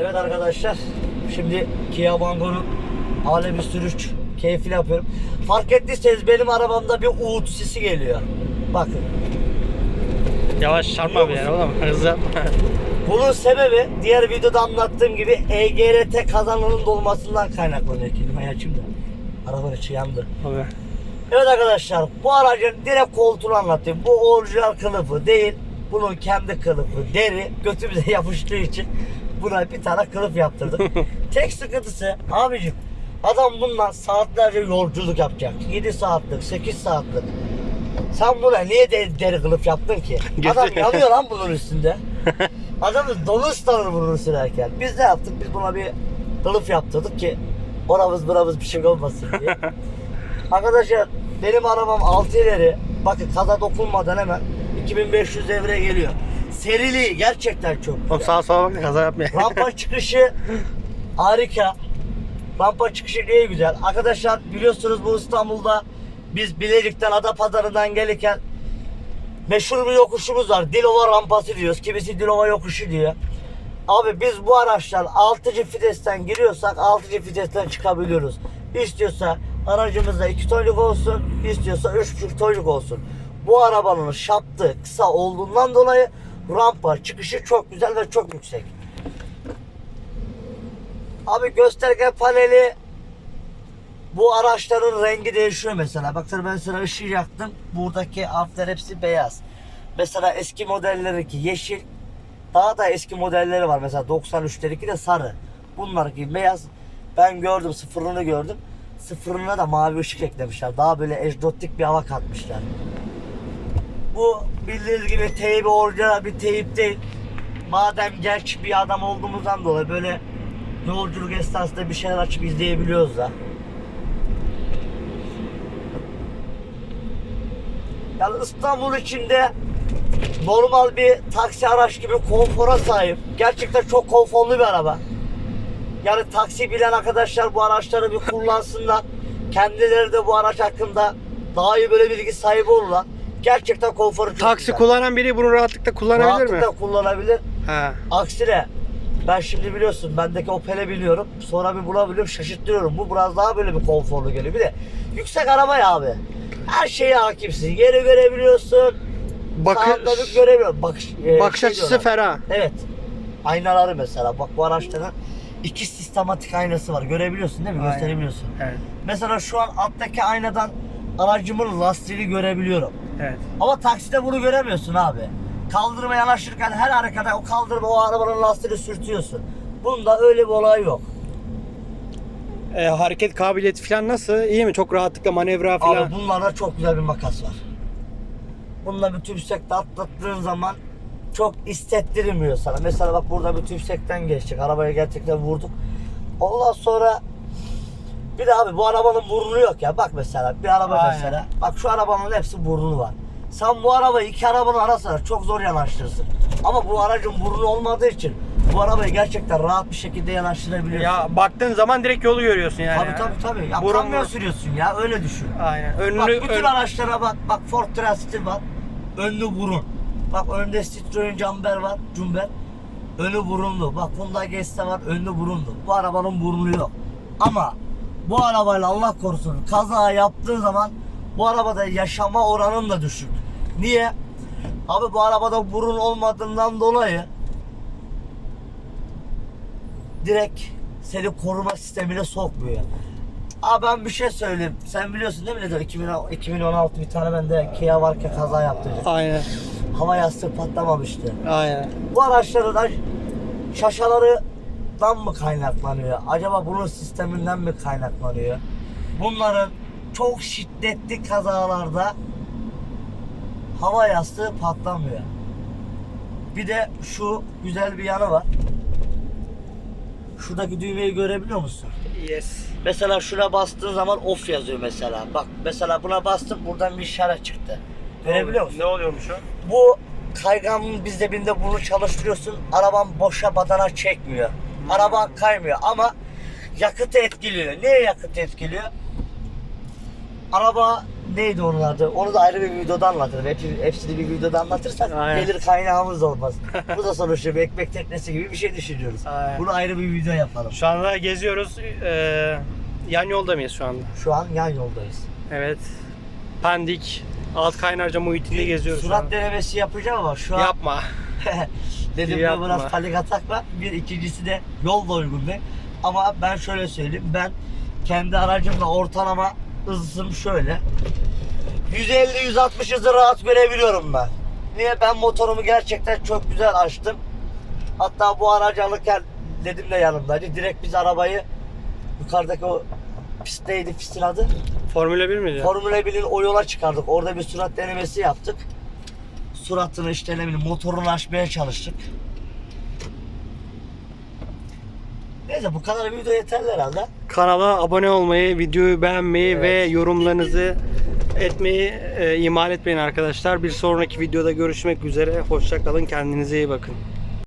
Evet arkadaşlar. Şimdi Kia Bango'nun alemi sürüş keyfini yapıyorum. Fark ettiyseniz benim arabamda bir uğultu sesi geliyor. Bakın. Yavaş çarpma bir yer oğlum. Hızlı yapma. Bunun sebebi diğer videoda anlattığım gibi EGRT kazanının dolmasından kaynaklanıyor. Kelimeyi açayım da. Arabanın içi yandı. Abi. Evet arkadaşlar bu aracın direkt koltuğunu anlatayım. Bu orijinal kılıfı değil. Bunun kendi kılıfı deri götümüze yapıştığı için buna bir tane kılıf yaptırdık. Tek sıkıntısı abicim adam bundan saatlerce yolculuk yapacak. 7 saatlik 8 saatlik. Sen buna niye deri, deri kılıf yaptın ki? Adam yanıyor lan bunun üstünde. Adamın donu ıslanır bunu sürerken. Biz ne yaptık? Biz buna bir kılıf yaptırdık ki oramız buramız bir şey olmasın diye. Arkadaşlar benim arabam 6 ileri. Bakın kaza dokunmadan hemen 2500 devreye geliyor. Seriliği gerçekten çok Oğlum güzel. sağa sola bak da kaza yapma. Rampa çıkışı harika. Rampa çıkışı niye güzel? Arkadaşlar biliyorsunuz bu İstanbul'da biz Bilecik'ten Adapazarı'ndan gelirken meşhur bir yokuşumuz var. Dilova rampası diyoruz. Kimisi Dilova yokuşu diyor. Abi biz bu araçlar 6. fitesten giriyorsak 6. fitesten çıkabiliyoruz. İstiyorsa aracımızda 2 tonluk olsun, istiyorsa 3,5 tonluk olsun. Bu arabanın şaptı kısa olduğundan dolayı rampa çıkışı çok güzel ve çok yüksek. Abi gösterge paneli bu araçların rengi değişiyor mesela. Bakın ben sana ışığı yaktım. Buradaki harfler hepsi beyaz. Mesela eski modellerinki yeşil. Daha da eski modelleri var. Mesela 93'lerinki de sarı. Bunlarki beyaz. Ben gördüm sıfırını gördüm. Sıfırına da mavi ışık eklemişler. Daha böyle egzotik bir hava katmışlar. Bu bildiğiniz gibi teybi orijinal bir teyip değil. Madem genç bir adam olduğumuzdan dolayı böyle yolculuk esnasında bir şeyler açıp izleyebiliyoruz da. Yani İstanbul içinde normal bir taksi araç gibi konfora sahip. Gerçekten çok konforlu bir araba. Yani taksi bilen arkadaşlar bu araçları bir kullansınlar. Kendileri de bu araç hakkında daha iyi böyle bilgi sahibi olurlar. Gerçekten konforu çok Taksi güzel. kullanan biri bunu rahatlıkla kullanabilir mi? Rahatlıkla kullanabilir. Ha. Aksine ben şimdi biliyorsun bendeki Opel'e biliyorum. Sonra bir buna biliyorum şaşırtıyorum. Bu biraz daha böyle bir konforlu geliyor. Bir de yüksek araba ya abi. Her şeye hakimsin. Yeri görebiliyorsun. Bakış, Sağında bir görebiliyorsun. Bakış, e, bakış şey açısı diyorlar. ferah. Evet. Aynaları mesela. Bak bu araçların iki sistematik aynası var. Görebiliyorsun değil mi? Aynen. Gösterebiliyorsun. Evet. Mesela şu an alttaki aynadan aracımın lastiğini görebiliyorum. Evet. Ama takside bunu göremiyorsun abi. Kaldırıma yanaşırken her harekete o kaldırma o arabanın lastiğini sürtüyorsun. Bunda öyle bir olay yok. Ee, hareket kabiliyeti falan nasıl? İyi mi? Çok rahatlıkla manevra falan. Abi bunlarda çok güzel bir makas var. Bununla bir tümsekte atlattığın zaman çok hissettirmiyor sana. Mesela bak burada bir tümsekten geçtik. Arabaya gerçekten vurduk. Ondan sonra bir de abi bu arabanın burnu yok ya. Bak mesela bir araba Aynen. mesela. Bak şu arabanın hepsi burnu var. Sen bu arabayı iki arabanın arasına çok zor yanaştırırsın. Ama bu aracın burnu olmadığı için bu arabayı gerçekten rahat bir şekilde yanaştırabiliyorsun. Ya baktığın zaman direkt yolu görüyorsun yani. tabii tabii tabii. Ya Burun- kamyon sürüyorsun ya öyle düşün. Aynen. Önünü Bak bütün ön- araçlara bak. Bak Ford Transit var. Önlü burun. Bak önde Citroen Jumper var. Jumper. Önü burunlu. Bak Hyundai Gesta var. Önlü burunlu. Bu arabanın burnu yok. Ama bu arabayla Allah korusun kaza yaptığı zaman bu arabada yaşama oranın da düşük. Niye? Abi bu arabada burun olmadığından dolayı direkt seni koruma sistemine sokmuyor. Abi ben bir şey söyleyeyim. Sen biliyorsun değil mi Nedir? 2010 2016 bir tane bende Kia varken kaza yaptırdı. Aynen. Hava yastığı patlamamıştı. Aynen. Bu araçların da şaşalarından mı kaynaklanıyor? Acaba bunun sisteminden mi kaynaklanıyor? Bunların çok şiddetli kazalarda hava yastığı patlamıyor. Bir de şu güzel bir yanı var. Şuradaki düğmeyi görebiliyor musun? Yes. Mesela şuna bastığın zaman off yazıyor mesela. Bak mesela buna bastım buradan bir işaret çıktı. Görebiliyor musun? Ne oluyormuş o? Bu kayganın biz de binde bunu çalıştırıyorsun. Araban boşa badana çekmiyor. Araban kaymıyor ama yakıtı etkiliyor. Niye yakıtı etkiliyor? araba neydi onun adı? Onu da ayrı bir videoda anlatırım. Hep, hepsini bir videoda anlatırsak Aynen. gelir kaynağımız olmaz. Bu da sonuçta bir ekmek teknesi gibi bir şey düşünüyoruz. Aynen. Bunu ayrı bir video yapalım. Şu anda geziyoruz. Ee, yan yolda mıyız şu anda? Şu an yan yoldayız. Evet. Pendik, Alt Kaynarca muhitinde geziyoruz Surat denemesi yapacağım ama şu an Yapma. dedim Yapma. ben biraz panik atak var. Bir ikincisi de yol da uygun değil. Ama ben şöyle söyleyeyim. Ben kendi aracımla ortalama hızım şöyle. 150-160 hızı rahat görebiliyorum ben. Niye? Ben motorumu gerçekten çok güzel açtım. Hatta bu aracı alırken dedim de yanımdaydı. Direkt biz arabayı yukarıdaki o pist neydi pistin adı? Formula 1 miydi? Formula 1'in o yola çıkardık. Orada bir surat denemesi yaptık. Suratını işte ne bileyim motorunu açmaya çalıştık. Neyse bu kadar video yeterli herhalde. Kanala abone olmayı, videoyu beğenmeyi Evet. ve yorumlarınızı etmeyi e, ihmal etmeyin arkadaşlar. Bir sonraki videoda görüşmek üzere. Hoşça kalın. Kendinize iyi bakın.